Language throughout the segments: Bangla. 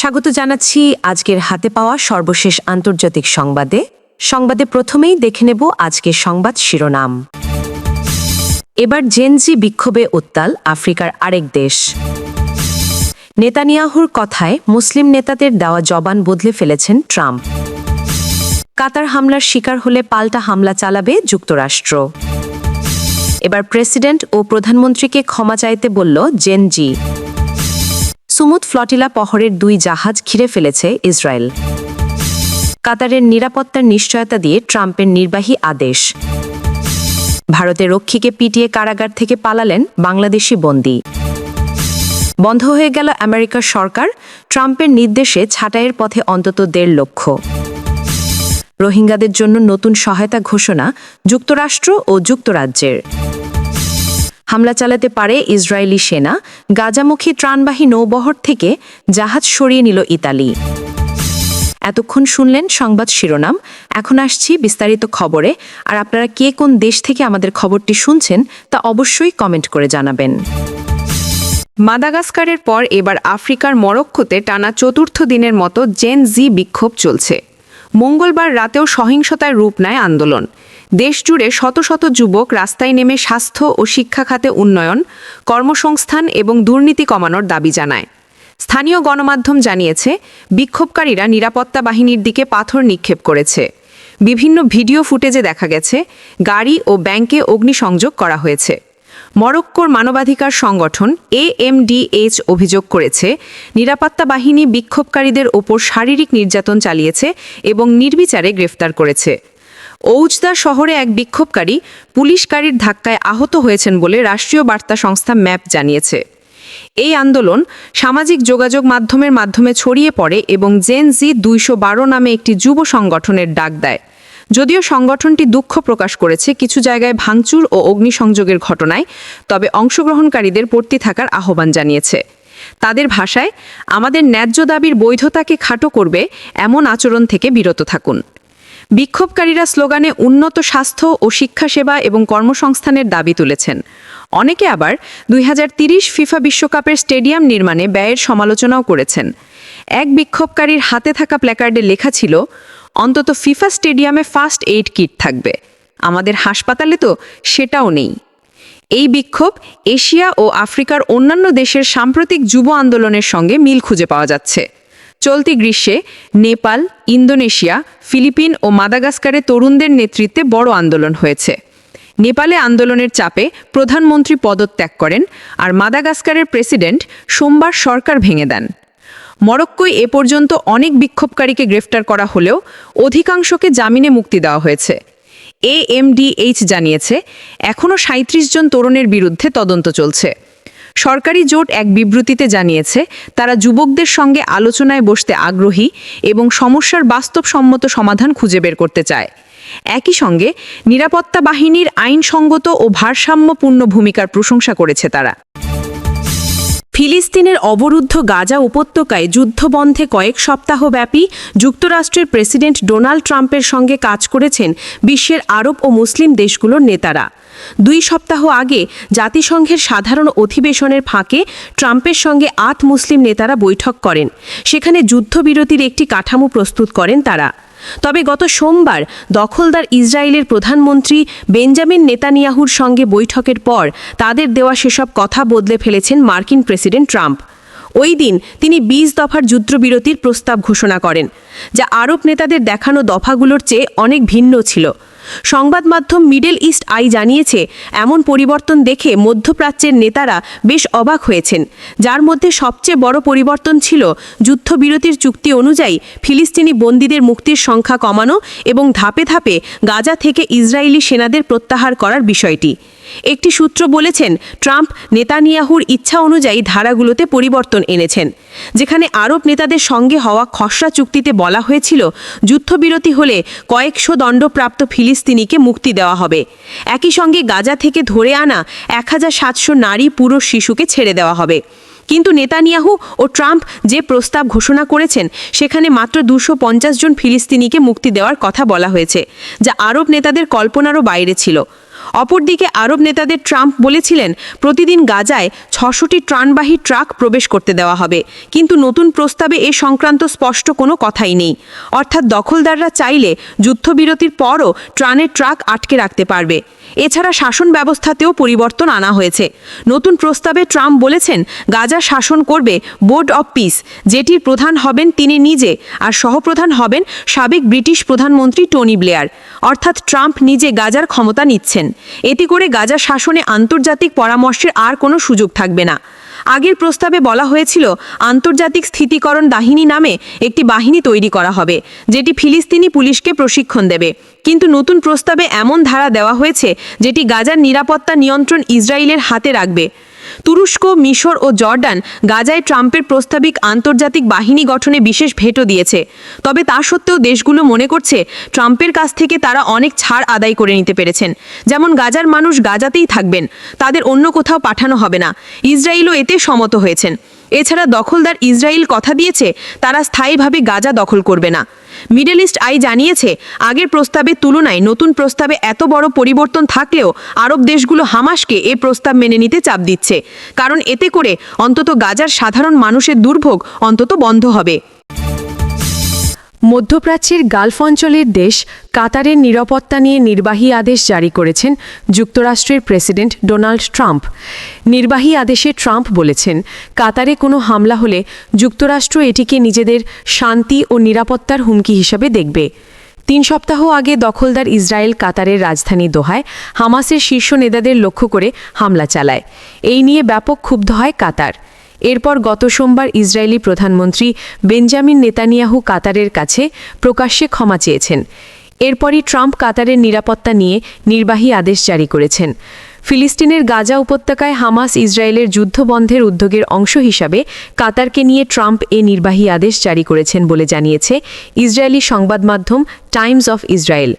স্বাগত জানাচ্ছি আজকের হাতে পাওয়া সর্বশেষ আন্তর্জাতিক সংবাদে। সংবাদে প্রথমেই দেখে নেব আজকের সংবাদ শিরোনাম। এবার জেনজি বিক্ষোভে উত্তাল আফ্রিকার আরেক দেশ। নেতানিয়াহুর কথায় মুসলিম নেতাদের দেওয়া জবান বদলে ফেলেছেন ট্রাম্প। কাতার হামলার শিকার হলে পাল্টা হামলা চালাবে যুক্তরাষ্ট্র। এবার প্রেসিডেন্ট ও প্রধানমন্ত্রীকে ক্ষমা চাইতে বলল জেনজি সুমুদ ফ্লটিলা পহরের দুই জাহাজ ঘিরে ফেলেছে ইসরায়েল। কাতারের নিরাপত্তার নিশ্চয়তা দিয়ে ট্রাম্পের নির্বাহী আদেশ। ভারতের রক্ষীকে পিটিয়ে কারাগার থেকে পালালেন বাংলাদেশি বন্দী। বন্ধ হয়ে গেল আমেরিকার সরকার, ট্রাম্পের নির্দেশে ছাঁটাইয়ের পথে অন্তত দেড় লক্ষ। রোহিঙ্গাদের জন্য নতুন সহায়তা ঘোষণা যুক্তরাষ্ট্র ও যুক্তরাজ্যের। হামলা চালাতে পারে ইসরায়েলি সেনা। গাজামুখী ত্রাণবাহী নৌবহর থেকে জাহাজ সরিয়ে নিল ইতালি। এতক্ষণ শুনলেন সংবাদ শিরোনাম। এখন আসছি বিস্তারিত খবরে। আর আপনারা কে কোন দেশ থেকে আমাদের খবরটি শুনছেন তা অবশ্যই কমেন্ট করে জানাবেন। মাদাগাস্কারের পর এবার আফ্রিকার মরক্কোতে টানা চতুর্থ দিনের মতো জেন জি বিক্ষোভ চলছে। মঙ্গলবার রাতেও সহিংসতায় রূপ নেয় আন্দোলন। দেশজুড়ে শত শত যুবক রাস্তায় নেমে স্বাস্থ্য ও শিক্ষা খাতে উন্নয়ন, কর্মসংস্থান এবং দুর্নীতি কমানোর দাবি জানায়। স্থানীয় গণমাধ্যম জানিয়েছে, বিক্ষোভকারীরা নিরাপত্তা বাহিনীর দিকে পাথর নিক্ষেপ করেছে। বিভিন্ন ভিডিও ফুটেজে দেখা গেছে, গাড়ি ও ব্যাংকে অগ্নিসংযোগ করা হয়েছে। মরক্কোর মানবাধিকার সংগঠন এএমডিএইচ অভিযোগ করেছে, নিরাপত্তা বাহিনী বিক্ষোভকারীদের ওপর শারীরিক নির্যাতন চালিয়েছে এবং নির্বিচারে গ্রেফতার করেছে। ঔজদা শহরে এক বিক্ষোভকারী পুলিশ গাড়ির ধাক্কায় আহত হয়েছেন বলে রাষ্ট্রীয় বার্তা সংস্থা ম্যাপ জানিয়েছে। এই আন্দোলন সামাজিক যোগাযোগ মাধ্যমের মাধ্যমে ছড়িয়ে পড়ে এবং জেন জি দুইশো বারো নামে একটি যুব সংগঠনের ডাক দেয়। যদিও সংগঠনটি দুঃখ প্রকাশ করেছে কিছু জায়গায় ভাঙচুর ও অগ্নিসংযোগের ঘটনায়, তবে অংশগ্রহণকারীদের পড়তি থাকার আহ্বান জানিয়েছে। তাদের ভাষায়, আমাদের ন্যায্য দাবির বৈধতাকে খাটো করবে এমন আচরণ থেকে বিরত থাকুন। বিক্ষোভকারীরা স্লোগানে উন্নত স্বাস্থ্য ও শিক্ষা সেবা এবং কর্মসংস্থানের দাবি তুলেছেন। অনেকে আবার দুই ফিফা বিশ্বকাপের স্টেডিয়াম নির্মাণে ব্যয়ের সমালোচনাও করেছেন। এক বিক্ষোভকারীর হাতে থাকা প্ল্যাকার্ডে লেখা ছিল, অন্তত ফিফা স্টেডিয়ামে ফার্স্ট এইড কিট থাকবে। আমাদের হাসপাতালে তো সেটাও নেই। এই বিক্ষোভ এশিয়া ও আফ্রিকার অন্যান্য দেশের সাম্প্রতিক যুব আন্দোলনের সঙ্গে মিল খুঁজে পাওয়া যাচ্ছে। চলতি গ্রীষ্মে নেপাল, ইন্দোনেশিয়া, ফিলিপিন ও মাদাগাস্কারে তরুণদের নেতৃত্বে বড় আন্দোলন হয়েছে। নেপালে আন্দোলনের চাপে প্রধানমন্ত্রী পদত্যাগ করেন আর মাদাগাস্কারের প্রেসিডেন্ট সোমবার সরকার ভেঙে দেন। মরক্কোয় এ পর্যন্ত অনেক বিক্ষোভকারীকে গ্রেফতার করা হলেও অধিকাংশকে জামিনে মুক্তি দেওয়া হয়েছে। এএমডিএইচ জানিয়েছে এখনও সাঁত্রিশ জন তরুণের বিরুদ্ধে তদন্ত চলছে। সরকারি জোট এক বিবৃতিতে জানিয়েছে, তারা যুবকদের সঙ্গে আলোচনায় বসতে আগ্রহী এবং সমস্যার বাস্তবসম্মত সমাধান খুঁজে বের করতে চায়। একই সঙ্গে, নিরাপত্তা বাহিনীর আইনসঙ্গত ও ভারসাম্যপূর্ণ ভূমিকার প্রশংসা করেছে তারা। ফিলিস্তিনের অবরুদ্ধ গাজা উপত্যকায় যুদ্ধবন্ধে কয়েক সপ্তাহব্যাপী যুক্তরাষ্ট্রের প্রেসিডেন্ট ডোনাল্ড ট্রাম্পের সঙ্গে কাজ করেছেন বিশ্বের আরব ও মুসলিম দেশগুলোর নেতারা। দুই সপ্তাহ আগে জাতিসংঘের সাধারণ অধিবেশনের ফাঁকে ট্রাম্পের সঙ্গে আট মুসলিম নেতারা বৈঠক করেন। সেখানে যুদ্ধবিরতির একটি কাঠামো প্রস্তুত করেন তারা। তবে গত সোমবার দখলদার ইসরায়েলের প্রধানমন্ত্রী বেঞ্জামিন নেতানিয়াহুর সঙ্গে বৈঠকের পর তাদের দেওয়া সেসব কথা বদলে ফেলেছেন মার্কিন প্রেসিডেন্ট ট্রাম্প। ওই দিন তিনি বিশ দফার যুদ্ধবিরতির প্রস্তাব ঘোষণা করেন, যা আরব নেতাদের দেখানো দফাগুলোর চেয়ে অনেক ভিন্ন ছিল। সংবাদ মাধ্যম মিডল ইস্ট আই জানিয়েছে, এমন পরিবর্তন দেখে মধ্যপ্রাচ্যের নেতারা বেশ অবাক হয়েছেন। যার মধ্যে সবচেয়ে বড় পরিবর্তন ছিল যুদ্ধবিরতির চুক্তি অনুযায়ী ফিলিস্তিনি বন্দীদের মুক্তির সংখ্যা কমানো এবং ধাপে ধাপে গাজা থেকে ইসরায়েলি সেনাদের প্রত্যাহার করার বিষয়টি। একটি সূত্র বলেছেন, ট্রাম্প নেতানিয়াহুর ইচ্ছা অনুযায়ী ধারাগুলোতে পরিবর্তন এনেছেন, যেখানে আরব নেতাদের সঙ্গে হওয়া খসড়া চুক্তিতে বলা হয়েছিল, যুদ্ধবিরতি হলে কয়েকশো দণ্ডপ্রাপ্ত ফিলিস্তিনিকে মুক্তি দেওয়া হবে। একই সঙ্গে গাজা থেকে ধরে আনা এক হাজার সাতশো নারী পুরুষ শিশুকে ছেড়ে দেওয়া হবে। কিন্তু নেতানিয়াহু ও ট্রাম্প যে প্রস্তাব ঘোষণা করেছেন, সেখানে মাত্র দুশো জন ফিলিস্তিনিকে মুক্তি দেওয়ার কথা বলা হয়েছে, যা আরব নেতাদের কল্পনারও বাইরে ছিল। অপরদিকে আরব নেতাদের ট্রাম্প বলেছিলেন, প্রতিদিন গাজায় ছশোটি ত্রাণবাহী ট্রাক প্রবেশ করতে দেওয়া হবে। কিন্তু নতুন প্রস্তাবে এ সংক্রান্ত স্পষ্ট কোনো কথাই নেই। অর্থাৎ দখলদাররা চাইলে যুদ্ধবিরতির পরও ত্রাণের ট্রাক আটকে রাখতে পারবে। এছাড়া শাসন ব্যবস্থাতেও পরিবর্তন আনা হয়েছে। নতুন প্রস্তাবে ট্রাম্প বলেছেন, গাজা শাসন করবে বোর্ড অব পিস। যেটির প্রধান হবেন তিনি নিজে, আর সহপ্রধান হবেন সাবেক ব্রিটিশ প্রধানমন্ত্রী টনি ব্লেয়ার। অর্থাৎ ট্রাম্প নিজে গাজার ক্ষমতা নিচ্ছেন। এতে করে গাজা শাসনে আন্তর্জাতিক পরামর্শের আর কোনো সুযোগ থাকবে না। আগের প্রস্তাবে বলা হয়েছিল, আন্তর্জাতিক স্থিতিকরণ বাহিনী নামে একটি বাহিনী তৈরি করা হবে, যেটি ফিলিস্তিনি পুলিশকে প্রশিক্ষণ দেবে। কিন্তু নতুন প্রস্তাবে এমন ধারা দেওয়া হয়েছে, যেটি গাজার নিরাপত্তা নিয়ন্ত্রণ ইসরায়েলের হাতে রাখবে। তুরস্ক, মিশর ও জর্ডান গাজায় ট্রাম্পের প্রস্তাবিক আন্তর্জাতিক বাহিনী গঠনে বিশেষ ভেটো দিয়েছে। তবে তা সত্ত্বেও দেশগুলো মনে করছে ট্রাম্পের কাছ থেকে তারা অনেক ছাড় আদায় করে নিতে পেরেছেন। যেমন গাজার মানুষ গাজাতেই থাকবেন, তাদের অন্য কোথাও পাঠানো হবে না। ইসরায়েলও এতে সম্মত হয়েছেন। এছাড়া দখলদার ইসরায়েল কথা দিয়েছে, তারা স্থায়ীভাবে গাজা দখল করবে না। মিডল ইস্ট আই জানিয়েছে, আগের প্রস্তাবের তুলনায় নতুন প্রস্তাবে এত বড় পরিবর্তন থাকলেও আরব দেশগুলো হামাসকে এ প্রস্তাব মেনে নিতে চাপ দিচ্ছে। কারণ এতে করে অন্তত গাজার সাধারণ মানুষের দুর্ভোগ অন্তত বন্ধ হবে। মধ্যপ্রাচ্যের গালফ অঞ্চলের দেশ কাতারের নিরাপত্তা নিয়ে নির্বাহী আদেশ জারি করেছেন যুক্তরাষ্ট্রের প্রেসিডেন্ট ডোনাল্ড ট্রাম্প। নির্বাহী আদেশে ট্রাম্প বলেছেন, কাতারে কোনো হামলা হলে যুক্তরাষ্ট্র এটিকে নিজেদের শান্তি ও নিরাপত্তার হুমকি হিসাবে দেখবে। তিন সপ্তাহ আগে দখলদার ইসরায়েল কাতারের রাজধানী দোহায় হামাসের শীর্ষ নেতাদের লক্ষ্য করে হামলা চালায়। এই নিয়ে ব্যাপক ক্ষুব্ধ হয় কাতার। এরপর গত সোমবার ইসরায়েলি প্রধানমন্ত্রী বেঞ্জামিন নেতানিয়াহু কাতারের কাছে প্রকাশ্যে ক্ষমা চেয়েছেন। এরপরই ট্রাম্প কাতারের নিরাপত্তা নিয়ে নির্বাহী আদেশ জারি করেছেন। ফিলিস্তিনের গাজা উপত্যকায় হামাস ইসরায়েলের যুদ্ধ বন্ধের উদ্যোগের অংশ হিসাবে কাতারকে নিয়ে ট্রাম্প এ নির্বাহী আদেশ জারি করেছেন বলে জানিয়েছে ইসরায়েলি সংবাদ মাধ্যম টাইমস অফ ইসরায়েল।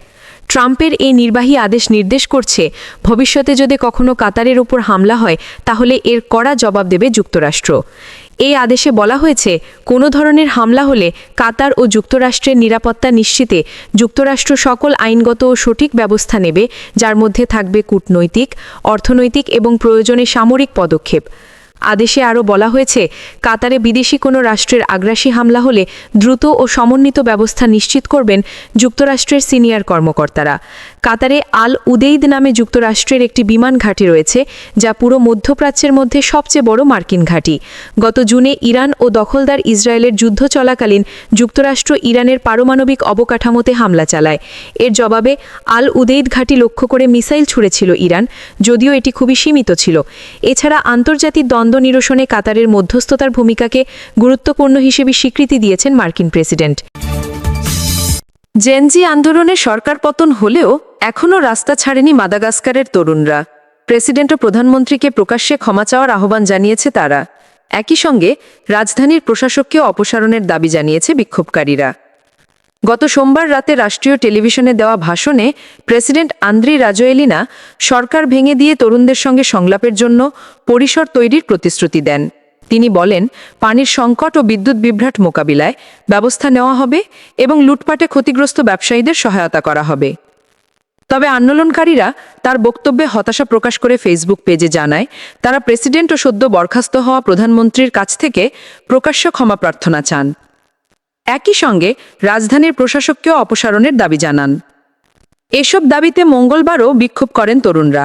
ট্রাম্পের এই নির্বাহী আদেশ নির্দেশ করছে, ভবিষ্যতে যদি কখনো কাতারের ওপর হামলা হয়, তাহলে এর কড়া জবাব দেবে যুক্তরাষ্ট্র। এই আদেশে বলা হয়েছে, কোনো ধরনের হামলা হলে কাতার ও যুক্তরাষ্ট্রের নিরাপত্তা নিশ্চিতে যুক্তরাষ্ট্র সকল আইনগত ও সঠিক ব্যবস্থা নেবে, যার মধ্যে থাকবে কূটনৈতিক, অর্থনৈতিক এবং প্রয়োজনে সামরিক পদক্ষেপ। আদেশে আরও বলা হয়েছে, কাতারে বিদেশি কোনো রাষ্ট্রের আগ্রাসী হামলা হলে দ্রুত ও সমন্বিত ব্যবস্থা নিশ্চিত করবেন যুক্তরাষ্ট্রের সিনিয়র কর্মকর্তারা। কাতারে আল উদেইদ নামে যুক্তরাষ্ট্রের একটি বিমান ঘাঁটি রয়েছে, যা পুরো মধ্যপ্রাচ্যের মধ্যে সবচেয়ে বড় মার্কিন ঘাঁটি। গত জুনে ইরান ও দখলদার ইসরায়েলের যুদ্ধ চলাকালীন যুক্তরাষ্ট্র ইরানের পারমাণবিক অবকাঠামোতে হামলা চালায়। এর জবাবে আল উদেইদ ঘাঁটি লক্ষ্য করে মিসাইল ছুড়েছিল ইরান, যদিও এটি খুবই সীমিত ছিল। এছাড়া আন্তর্জাতিক দ্বন্দ্ব নিরসনে কাতারের মধ্যস্থতার ভূমিকাকে গুরুত্বপূর্ণ হিসেবে স্বীকৃতি দিয়েছেন মার্কিন প্রেসিডেন্ট। জেনজি আন্দোলনে সরকার পতন হলেও এখনও রাস্তা ছাড়েনি মাদাগাস্কারের তরুণরা। প্রেসিডেন্ট ও প্রধানমন্ত্রীকে প্রকাশ্যে ক্ষমা চাওয়ার আহ্বান জানিয়েছে তারা। একই সঙ্গে রাজধানীর প্রশাসককেও অপসারণের দাবি জানিয়েছে বিক্ষোভকারীরা। গত সোমবার রাতে রাষ্ট্রীয় টেলিভিশনে দেওয়া ভাষণে প্রেসিডেন্ট আন্দ্রি রাজোয়েলিনা সরকার ভেঙে দিয়ে তরুণদের সঙ্গে সংলাপের জন্য পরিসর তৈরির প্রতিশ্রুতি দেন। তিনি বলেন, পানির সংকট ও বিদ্যুৎ বিভ্রাট মোকাবিলায় ব্যবস্থা নেওয়া হবে এবং লুটপাটে ক্ষতিগ্রস্ত ব্যবসায়ীদের সহায়তা করা হবে। তবে আন্দোলনকারীরা তার বক্তব্যে হতাশা প্রকাশ করে ফেসবুক পেজে জানায়, তারা প্রেসিডেন্ট ও সদ্য বরখাস্ত হওয়া প্রধানমন্ত্রীর কাছ থেকে প্রকাশ্য ক্ষমা প্রার্থনা চান। একই সঙ্গে রাজধানীর প্রশাসককেও অপসারণের দাবি জানান। এসব দাবিতে মঙ্গলবারও বিক্ষোভ করেন তরুণরা।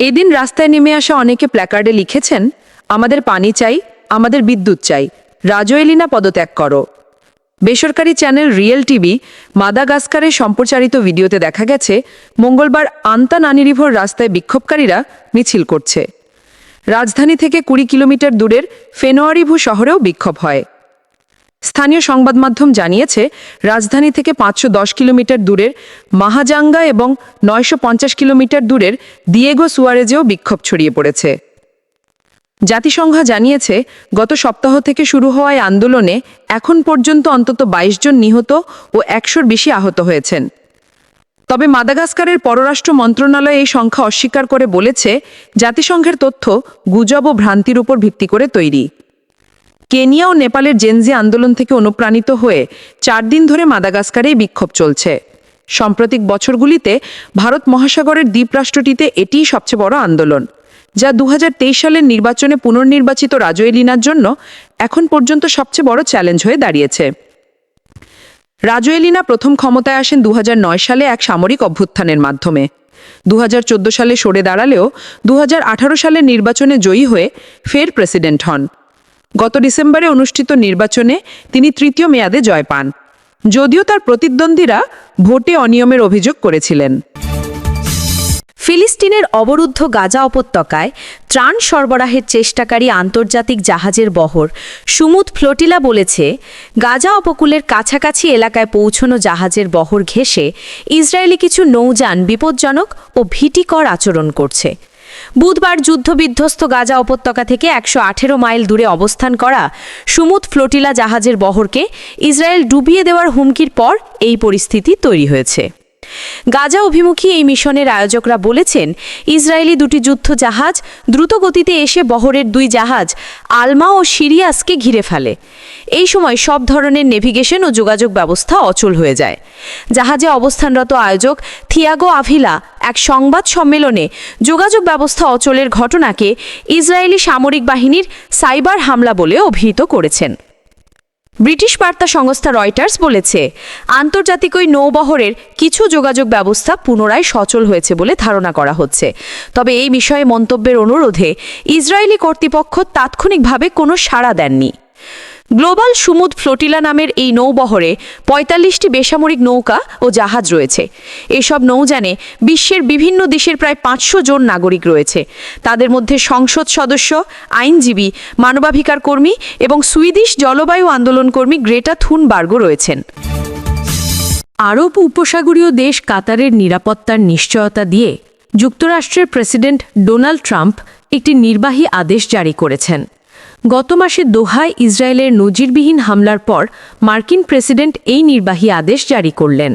এদিন রাস্তায় নেমে আসা অনেকে প্ল্যাকার্ডে লিখেছেন, আমাদের পানি চাই, আমাদের বিদ্যুৎ চাই রাজোয়েলিনা পদত্যাগ করো। বেসরকারি চ্যানেল রিয়েল টিভি মাদাগাস্কারে সম্প্রচারিত ভিডিওতে দেখা গেছে, মঙ্গলবার আন্তা নানিরিভর রাস্তায় বিক্ষোভকারীরা মিছিল করছে। রাজধানী থেকে কুড়ি কিলোমিটার দূরের ফেনোয়ারিভু শহরেও বিক্ষোভ হয়। স্থানীয় সংবাদ মাধ্যম জানিয়েছে, রাজধানী থেকে পাঁচশো দশ কিলোমিটার দূরের মাহাজাঙ্গা এবং নয়শো পঞ্চাশ কিলোমিটার দূরের দিয়েগো সুয়ারেজেও বিক্ষোভ ছড়িয়ে পড়েছে। জাতিসংঘ জানিয়েছে, গত সপ্তাহ থেকে শুরু হওয়া এই আন্দোলনে এখন পর্যন্ত অন্তত ২২ জন নিহত ও একশোর বেশি আহত হয়েছেন। তবে মাদাগাস্কারের পররাষ্ট্র মন্ত্রণালয় এই সংখ্যা অস্বীকার করে বলেছে, জাতিসংঘের তথ্য গুজব ও ভ্রান্তির উপর ভিত্তি করে তৈরি। কেনিয়া ও নেপালের জেনজি আন্দোলন থেকে অনুপ্রাণিত হয়ে চার দিন ধরে মাদাগাস্কারেই বিক্ষোভ চলছে। সাম্প্রতিক বছরগুলিতে ভারত মহাসাগরের দ্বীপরাষ্ট্রটিতে এটিই সবচেয়ে বড় আন্দোলন। যা দু হাজার তেইশ সালের নির্বাচনে পুনর্নির্বাচিত রাজোয়েলিনার জন্য এখন পর্যন্ত সবচেয়ে বড় চ্যালেঞ্জ হয়ে দাঁড়িয়েছে। রাজোয়েলিনা প্রথম ক্ষমতায় আসেন দু হাজার নয় সালে এক সামরিক অভ্যুত্থানের মাধ্যমে। দু হাজার চোদ্দ সালে সরে দাঁড়ালেও দু হাজার আঠারো সালের নির্বাচনে জয়ী হয়ে ফের প্রেসিডেন্ট হন। গত ডিসেম্বরে অনুষ্ঠিত নির্বাচনে তিনি তৃতীয় মেয়াদে জয় পান। যদিও তার প্রতিদ্বন্দ্বীরা ভোটে অনিয়মের অভিযোগ করেছিলেন। ফিলিস্তিনের অবরুদ্ধ গাজা উপত্যকায় ত্রাণ সরবরাহের চেষ্টাকারী আন্তর্জাতিক জাহাজের বহর। সুমুদ ফ্লোটিলা বলেছে, গাজা উপকূলের কাছাকাছি এলাকায় পৌঁছনো জাহাজের বহর ঘেঁষে ইসরায়েলি কিছু নৌযান বিপজ্জনক ও ভীতিকর আচরণ করছে। বুধবার যুদ্ধবিধ্বস্ত গাজা উপত্যকা থেকে একশো আঠেরো মাইল দূরে অবস্থান করা সুমুদ ফ্লোটিলা জাহাজের বহরকে ইসরায়েল ডুবিয়ে দেওয়ার হুমকির পর এই পরিস্থিতি তৈরি হয়েছে। গাজা অভিমুখী এই মিশনের আয়োজকরা বলেছেন, ইসরায়েলি দুটি যুদ্ধ জাহাজ দ্রুত গতিতে এসে বহরের দুই জাহাজ আলমা ও সিরিয়াসকে ঘিরে ফেলে। এই সময় সব ধরনের নেভিগেশন ও যোগাযোগ ব্যবস্থা অচল হয়ে যায়। জাহাজে অবস্থানরত আয়োজক থিয়াগো আভিলা এক সংবাদ সম্মেলনে যোগাযোগ ব্যবস্থা অচলের ঘটনাকে ইসরায়েলি সামরিক বাহিনীর সাইবার হামলা বলে অভিহিত করেছেন। ব্রিটিশ বার্তা সংস্থা রয়টার্স বলেছে, আন্তর্জাতিক ওই নৌবহরের কিছু যোগাযোগ ব্যবস্থা পুনরায় সচল হয়েছে বলে ধারণা করা হচ্ছে। তবে এই বিষয়ে মন্তব্যের অনুরোধে ইসরায়েলি কর্তৃপক্ষ তাৎক্ষণিকভাবে কোনো সাড়া দেননি। গ্লোবাল সুমুদ ফ্লোটিলা নামের এই নৌবহরে পঁয়তাল্লিশটি বেসামরিক নৌকা ও জাহাজ রয়েছে। এসব নৌযানে বিশ্বের বিভিন্ন দেশের প্রায় পাঁচশো জন নাগরিক রয়েছে। তাদের মধ্যে সংসদ সদস্য, আইনজীবী, মানবাধিকার কর্মী এবং সুইডিশ জলবায়ু আন্দোলন কর্মী গ্রেটা থুনবার্গও রয়েছেন। আরব উপসাগরীয় দেশ কাতারের নিরাপত্তার নিশ্চয়তা দিয়ে যুক্তরাষ্ট্রের প্রেসিডেন্ট ডোনাল্ড ট্রাম্প একটি নির্বাহী আদেশ জারি করেছেন। গত মাসে দোহায় ইসরায়েলের নজিরবিহীন হামলার পর মার্কিন প্রেসিডেন্ট এই নির্বাহী আদেশ জারি করলেন।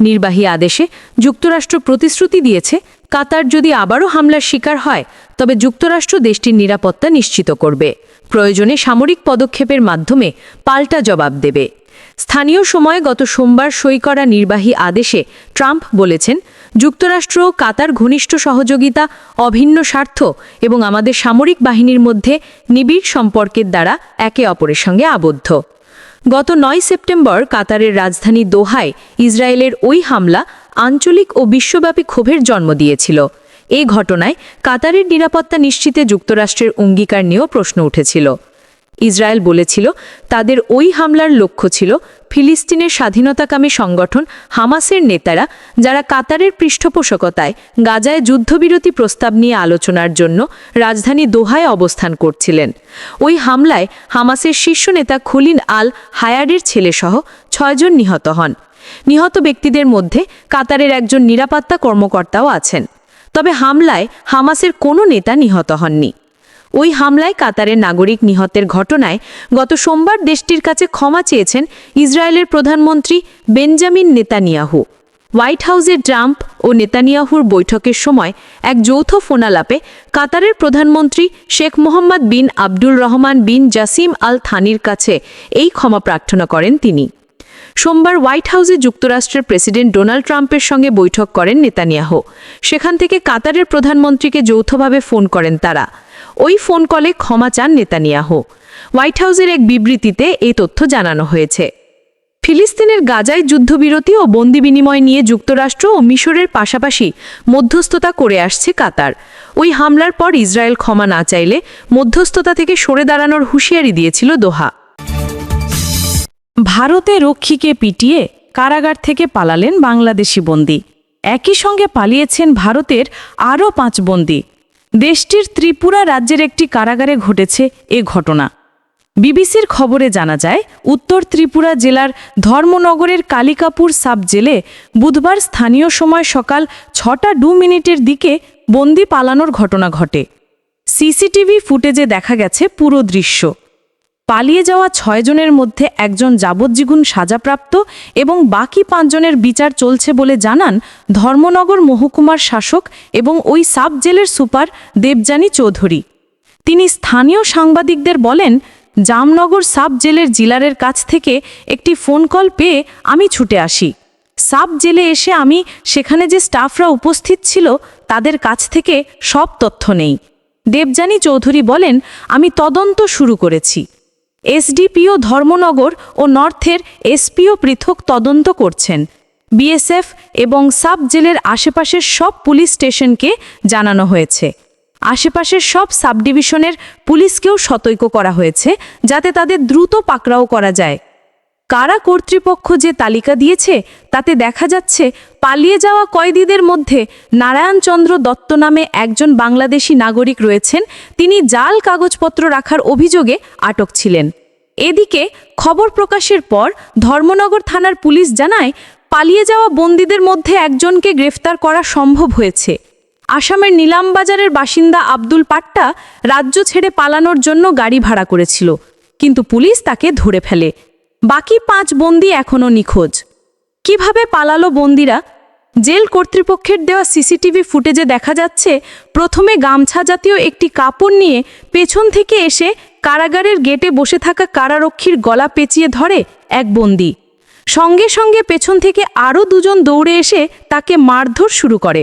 নির্বাহী আদেশে যুক্তরাষ্ট্র প্রতিশ্রুতি দিয়েছে, কাতার যদি আবারও হামলার শিকার হয়, তবে যুক্তরাষ্ট্র দেশটির নিরাপত্তা নিশ্চিত করবে। প্রয়োজনে সামরিক পদক্ষেপের মাধ্যমে পাল্টা জবাব দেবে। স্থানীয় সময়ে গত সোমবার সই করা নির্বাহী আদেশে ট্রাম্প বলেছেন যুক্তরাষ্ট্র, কাতার ঘনিষ্ঠ সহযোগিতা, অভিন্ন স্বার্থ এবং আমাদের সামরিক বাহিনীর মধ্যে নিবিড় সম্পর্কের দ্বারা একে অপরের সঙ্গে আবদ্ধ। গত নয় সেপ্টেম্বর কাতারের রাজধানী দোহায় ইসরায়েলের ওই হামলা আঞ্চলিক ও বিশ্বব্যাপী ক্ষোভের জন্ম দিয়েছিল। এই ঘটনায় কাতারের নিরাপত্তা নিশ্চিতে যুক্তরাষ্ট্রের অঙ্গীকার নিয়েও প্রশ্ন উঠেছিল। ইসরায়েল বলেছিল, তাদের ওই হামলার লক্ষ্য ছিল ফিলিস্তিনের স্বাধীনতাকামী সংগঠন হামাসের নেতারা, যারা কাতারের পৃষ্ঠপোষকতায় গাজায় যুদ্ধবিরতি প্রস্তাব নিয়ে আলোচনার জন্য রাজধানী দোহায় অবস্থান করছিলেন। ওই হামলায় হামাসের শীর্ষ নেতা খুলিন আল হায়ারের ছেলেসহ ছয়জন নিহত হন। নিহত ব্যক্তিদের মধ্যে কাতারের একজন নিরাপত্তা কর্মকর্তাও আছেন। তবে হামলায় হামাসের কোনো নেতা নিহত হননি। ওই হামলায় কাতারের নাগরিক নিহতের ঘটনায় গত সোমবার দেশটির কাছে ক্ষমা চেয়েছেন ইসরায়েলের প্রধানমন্ত্রী বেঞ্জামিন নেতানিয়াহু। হোয়াইট হাউসে ট্রাম্প ও নেতানিয়াহুর বৈঠকের সময় এক যৌথ ফোনালাপে কাতারের প্রধানমন্ত্রী শেখ মোহাম্মদ বিন আব্দুল রহমান বিন জাসিম আল থানির কাছে এই ক্ষমা প্রার্থনা করেন তিনি। সোমবার হোয়াইট হাউসে যুক্তরাষ্ট্রের প্রেসিডেন্ট ডোনাল্ড ট্রাম্পের সঙ্গে বৈঠক করেন নেতানিয়াহু। সেখান থেকে কাতারের প্রধানমন্ত্রীকে যৌথভাবে ফোন করেন তারা। ওই ফোন কলে ক্ষমা চান নেতানিয়াহু। হোয়াইট হাউসের এক বিবৃতিতে এই তথ্য জানানো হয়েছে। ফিলিস্তিনের গাজায় যুদ্ধবিরতি ও বন্দি বিনিময় নিয়ে যুক্তরাষ্ট্র ও মিশরের পাশাপাশি মধ্যস্থতা করে আসছে কাতার। ওই হামলার পর ইসরায়েল ক্ষমা না চাইলে মধ্যস্থতা থেকে সরে দাঁড়ানোর হুঁশিয়ারি দিয়েছিল দোহা। ভারতে রক্ষীকে পিটিয়ে কারাগার থেকে পালালেন বাংলাদেশি বন্দী। একই সঙ্গে পালিয়েছেন ভারতের আরও পাঁচ বন্দী। দেশটির ত্রিপুরা রাজ্যের একটি কারাগারে ঘটেছে এ ঘটনা। বিবিসির খবরে জানা যায়, উত্তর ত্রিপুরা জেলার ধর্মনগরের কালিকাপুর সাব জেলে বুধবার স্থানীয় সময় সকাল ছটা দু মিনিটের দিকে বন্দি পালানোর ঘটনা ঘটে। সিসিটিভি ফুটেজে দেখা গেছে পুরো দৃশ্য। পালিয়ে যাওয়া ছয়জনের মধ্যে একজন যাবজ্জীবন সাজাপ্রাপ্ত এবং বাকি পাঁচজনের বিচার চলছে বলে জানান ধর্মনগর মহকুমার শাসক এবং ওই সাব জেলের সুপার দেবযানী চৌধুরী। তিনি স্থানীয় সাংবাদিকদের বলেন, জামনগর সাব জেলের জিলারের কাছ থেকে একটি ফোন কল পেয়ে আমি ছুটে আসি। সাব জেলে এসে আমি সেখানে যে স্টাফরা উপস্থিত ছিল তাদের কাছ থেকে সব তথ্য নেই। দেবযানী চৌধুরী বলেন, আমি তদন্ত শুরু করেছি। এসডিপিও ধর্মনগর ও নর্থের এসপিও পৃথক তদন্ত করছেন। বিএসএফ এবং সাব জেলের আশেপাশের সব পুলিশ স্টেশনকে জানানো হয়েছে। আশেপাশের সব সাবডিভিশনের পুলিশকেও সতর্ক করা হয়েছে যাতে তাদের দ্রুত পাকড়াও করা যায়। কারা কর্তৃপক্ষ যে তালিকা দিয়েছে তাতে দেখা যাচ্ছে পালিয়ে যাওয়া কয়েদিদের মধ্যে নারায়ণচন্দ্র দত্ত নামে একজন বাংলাদেশি নাগরিক রয়েছেন। তিনি জাল কাগজপত্র রাখার অভিযোগে আটক ছিলেন। এদিকে খবর প্রকাশের পর ধর্মনগর থানার পুলিশ জানায়, পালিয়ে যাওয়া বন্দীদের মধ্যে একজনকে গ্রেফতার করা সম্ভব হয়েছে। আসামের নিলামবাজারের বাসিন্দা আব্দুল পাট্টা রাজ্য ছেড়ে পালানোর জন্য গাড়ি ভাড়া করেছিল, কিন্তু পুলিশ তাকে ধরে ফেলে। বাকি পাঁচ বন্দি এখনও নিখোঁজ। কীভাবে পালালো বন্দিরা? জেল কর্তৃপক্ষের দেওয়া সিসিটিভি ফুটেজে দেখা যাচ্ছে, প্রথমে গামছা জাতীয় একটি কাপড় নিয়ে পেছন থেকে এসে কারাগারের গেটে বসে থাকা কারারক্ষীর গলা পেঁচিয়ে ধরে এক বন্দি। সঙ্গে সঙ্গে পেছন থেকে আরও দুজন দৌড়ে এসে তাকে মারধর শুরু করে।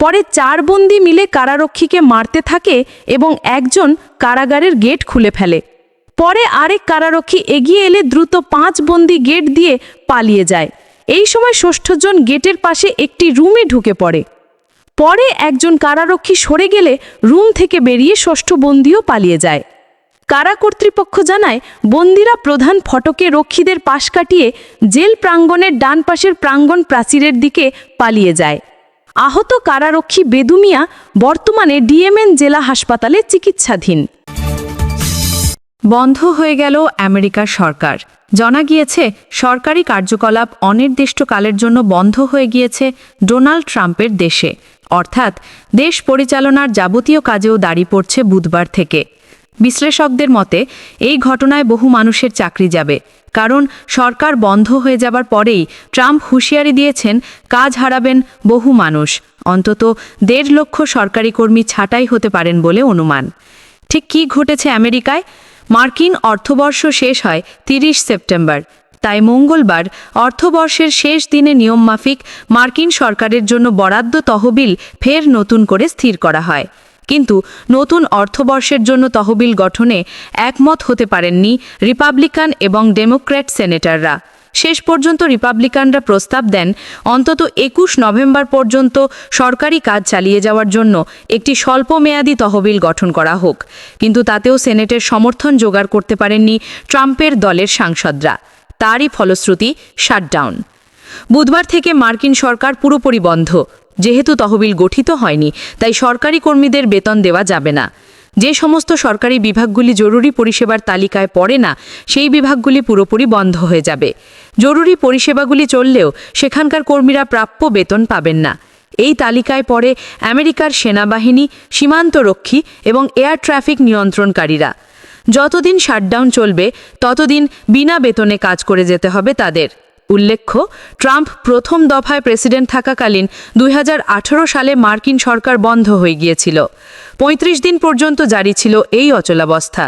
পরে চার বন্দি মিলে কারারক্ষীকে মারতে থাকে এবং একজন কারাগারের গেট খুলে ফেলে। পরে আরেক কারারক্ষী এগিয়ে এলে দ্রুত পাঁচ বন্দি গেট দিয়ে পালিয়ে যায়। এই সময় ষষ্ঠজন গেটের পাশে একটি রুমে ঢুকে পড়ে। পরে একজন কারারক্ষী সরে গেলে রুম থেকে বেরিয়ে ষষ্ঠ বন্দিও পালিয়ে যায়। কারা কর্তৃপক্ষ জানায়, বন্দিরা প্রধান ফটকে রক্ষীদের পাশ কাটিয়ে জেল প্রাঙ্গণের ডান পাশের প্রাঙ্গণ প্রাচীরের দিকে পালিয়ে যায়। আহত কারারক্ষী বেদুমিয়া বর্তমানে ডিএমএন জেলা হাসপাতালে চিকিৎসাধীন। বন্ধ হয়ে গেল আমেরিকার সরকার। জানা গিয়েছে, সরকারি কার্যকলাপ অনির্দিষ্টকালের জন্য বন্ধ হয়ে গিয়েছে ডোনাল্ড ট্রাম্পের দেশে। অর্থাৎ, দেশ পরিচালনার যাবতীয় কাজেও দাঁড়িয়ে পড়ছে বুধবার থেকে। বিশ্লেষকদের মতে, এই ঘটনায় বহু মানুষের চাকরি যাবে। কারণ, সরকার বন্ধ হয়ে যাবার পরেই ট্রাম্প হুঁশিয়ারি দিয়েছেন, কাজ হারাবেন বহু মানুষ। অন্তত দেড় লক্ষ সরকারি কর্মী ছাঁটাই হতে পারেন বলে অনুমান। ঠিক কী ঘটেছে আমেরিকায়? মার্কিন অর্থবর্ষ শেষ হয় তিরিশ সেপ্টেম্বর। তাই মঙ্গলবার অর্থবর্ষের শেষ দিনে নিয়মমাফিক মার্কিন সরকারের জন্য বরাদ্দ তহবিল ফের নতুন করে স্থির করা হয়। কিন্তু নতুন অর্থবর্ষের জন্য তহবিল গঠনে একমত হতে পারেননি রিপাবলিকান এবং ডেমোক্র্যাট সেনেটররা। শেষ পর্যন্ত রিপাবলিকানরা প্রস্তাব দেন, অন্তত একুশ নভেম্বর পর্যন্ত সরকারি কাজ চালিয়ে যাওয়ার জন্য একটি স্বল্পমেয়াদী তহবিল গঠন করা হোক। কিন্তু তাতেও সেনেটের সমর্থন জোগাড় করতে পারেননি ট্রাম্পের দলের সাংসদরা। তারই ফলশ্রুতি শাটডাউন। বুধবার থেকে মার্কিন সরকার পুরোপুরি বন্ধ। যেহেতু তহবিল গঠিত হয়নি, তাই সরকারি কর্মীদের বেতন দেওয়া যাবে না। যে সমস্ত সরকারি বিভাগগুলি জরুরি পরিষেবার তালিকায় পড়ে না, সেই বিভাগগুলি পুরোপুরি বন্ধ হয়ে যাবে। জরুরি পরিষেবাগুলি চললেও সেখানকার কর্মীরা প্রাপ্য বেতন পাবেন না। এই তালিকায় পড়ে আমেরিকার সেনাবাহিনী, সীমান্তরক্ষী এবং এয়ার ট্রাফিক নিয়ন্ত্রণকারীরা। যতদিন শাটডাউন চলবে, ততদিন বিনা বেতনে কাজ করে যেতে হবে তাদের। উল্লেখ্য, ট্রাম্প প্রথম দফায় প্রেসিডেন্ট থাকাকালীন দুই হাজার আঠেরো সালে মার্কিন সরকার বন্ধ হয়ে গিয়েছিল। ৩৫ দিন পর্যন্ত জারি ছিল এই অচলাবস্থা।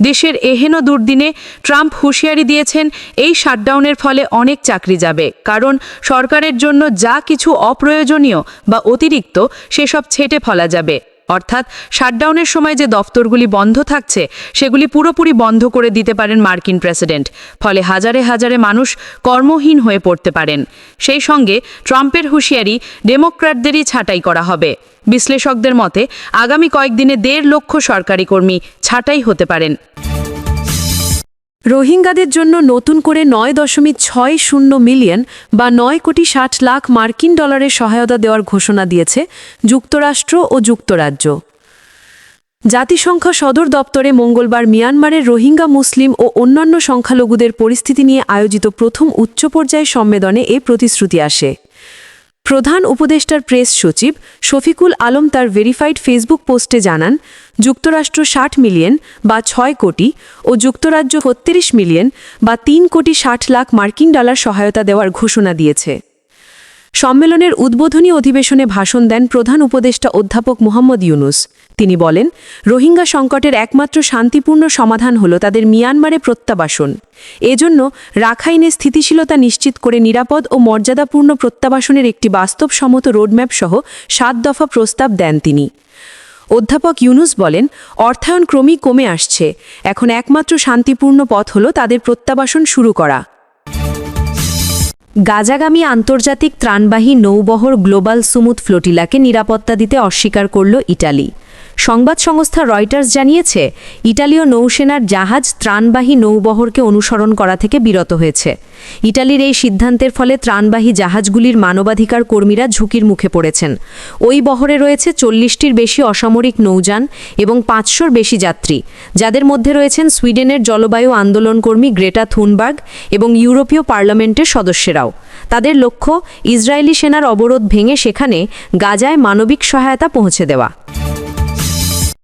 দেশের এহেন দুর্দিনে ট্রাম্প হুঁশিয়ারি দিয়েছেন, এই শাটডাউনের ফলে অনেক চাকরি যাবে, কারণ সরকারের জন্য যা কিছু অপ্রয়োজনীয় বা অতিরিক্ত, সেসব ছেটে ফলা যাবে। অর্থাৎ শাটডাউনের সময় যে দফতরগুলি বন্ধ থাকছে, সেগুলি পুরোপুরি বন্ধ করে দিতে পারেন মার্কিন প্রেসিডেন্ট। ফলে হাজারে হাজারে মানুষ কর্মহীন হয়ে পড়তে পারেন। সেই সঙ্গে ট্রাম্পের হুঁশিয়ারি ডেমোক্র্যাটদেরই ছাঁটাই করা হবে। বিশ্লেষকদের মতে, আগামী কয়েকদিনে দেড় লক্ষ সরকারি কর্মী ছাঁটাই হতে পারেন। রোহিঙ্গাদের জন্য নতুন করে নয় দশমিক ছয় শূন্য মিলিয়ন বা নয় কোটি ষাট লাখ মার্কিন ডলারের সহায়তা দেওয়ার ঘোষণা দিয়েছে যুক্তরাষ্ট্র ও যুক্তরাজ্য। জাতিসংঘ সদর দপ্তরে মঙ্গলবার মিয়ানমারের রোহিঙ্গা মুসলিম ও অন্যান্য সংখ্যালঘুদের পরিস্থিতি নিয়ে আয়োজিত প্রথম উচ্চ পর্যায়ের সম্মেলনে এ প্রতিশ্রুতি আসে। প্রধান উপদেষ্টার প্রেস সচিব শফিকুল আলম তার ভেরিফাইড ফেসবুক পোস্টে জানান, যুক্তরাষ্ট্র ষাট মিলিয়ন বা ছয় কোটি ও যুক্তরাজ্য ছত্রিশ মিলিয়ন বা তিন কোটি ষাট লাখ মার্কিন ডলার সহায়তা দেওয়ার ঘোষণা দিয়েছে। সম্মেলনের উদ্বোধনী অধিবেশনে ভাষণ দেন প্রধান উপদেষ্টা অধ্যাপক মোহাম্মদ ইউনুস। তিনি বলেন, রোহিঙ্গা সংকটের একমাত্র শান্তিপূর্ণ সমাধান হল তাদের মিয়ানমারে প্রত্যাবাসন। এজন্য রাখাইনে স্থিতিশীলতা নিশ্চিত করে নিরাপদ ও মর্যাদাপূর্ণ প্রত্যাবাসনের একটি বাস্তবসম্মত রোডম্যাপ সহ সাত দফা প্রস্তাব দেন তিনি। অধ্যাপক ইউনুস বলেন, অর্থায়ন ক্রমেই কমে আসছে। এখন একমাত্র শান্তিপূর্ণ পথ হল তাদের প্রত্যাবাসন শুরু করা। গাজাগামী আন্তর্জাতিক ত্রাণবাহী নৌবহর গ্লোবাল সুমুদ ফ্লোটিলাকে নিরাপত্তা দিতে অস্বীকার করল ইটালি। সংবাদ সংস্থা রয়টার্স জানিয়েছে, ইটালীয় নৌসেনার জাহাজ ত্রাণবাহী নৌবহরকে অনুসরণ করা থেকে বিরত হয়েছে। ইটালির এই সিদ্ধান্তের ফলে ত্রাণবাহী জাহাজগুলির মানবাধিকার কর্মীরা ঝুঁকির মুখে পড়েছেন। ওই বহরে রয়েছে চল্লিশটির বেশি অসামরিক নৌযান এবং পাঁচশোর বেশি যাত্রী, যাদের মধ্যে রয়েছেন সুইডেনের জলবায়ু আন্দোলনকর্মী গ্রেটা থুনবার্গ এবং ইউরোপীয় পার্লামেন্টের সদস্যরাও। তাদের লক্ষ্য, ইসরায়েলি সেনার অবরোধ ভেঙে সেখানে গাজায় মানবিক সহায়তা পৌঁছে দেওয়া।